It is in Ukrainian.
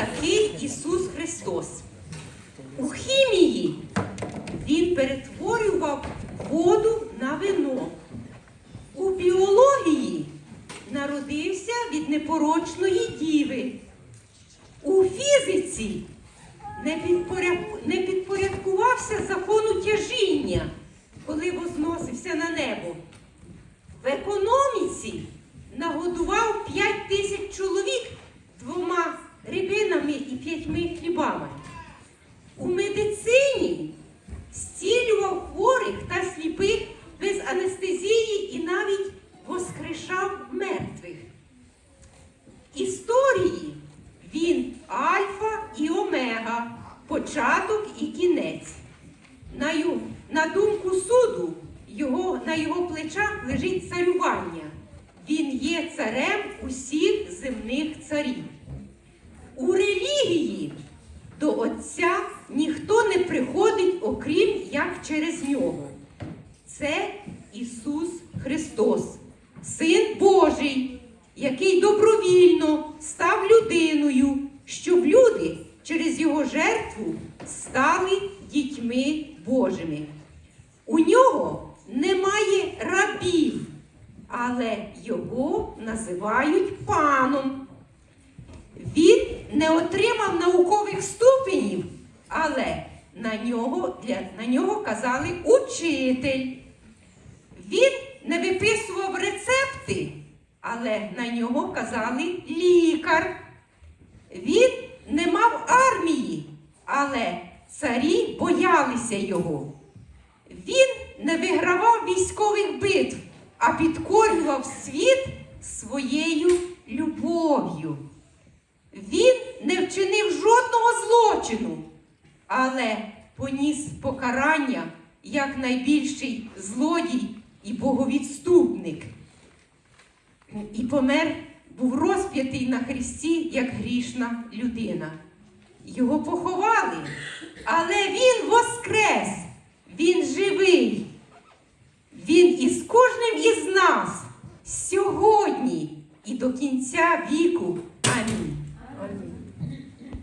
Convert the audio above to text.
такий Ісус Христос? У хімії Він перетворював воду на вино. У біології народився від непорочної діви. У фізиці не, підпорядкувався закону тяжіння, коли возносився на небо. В економіці нагодував 5 тисяч чоловік У медицині зцілював хворих та сліпих без анестезії і навіть воскрешав мертвих. Історії він альфа і омега, початок і кінець. На, на думку суду, його, на його плечах лежить царювання. Він є царем усіх земних царів. У релігії до Отця ніхто не приходить, окрім як через нього. Це Ісус Христос, Син Божий, який добровільно став людиною, щоб люди через Його жертву стали дітьми Божими. У нього немає рабів, але його називають паном. Він не отримав наукових ступенів, але на нього, для, на нього казали учитель. Він не виписував рецепти, але на нього казали лікар. Він не мав армії, але царі боялися його. Він не вигравав військових битв, а підкорював світ своєю любов'ю. Він не вчинив жодного злочину, але поніс покарання як найбільший злодій і боговідступник. І помер, був розп'ятий на хресті як грішна людина. Його поховали, але він воскрес, він живий. Він із кожним із нас сьогодні і до кінця віку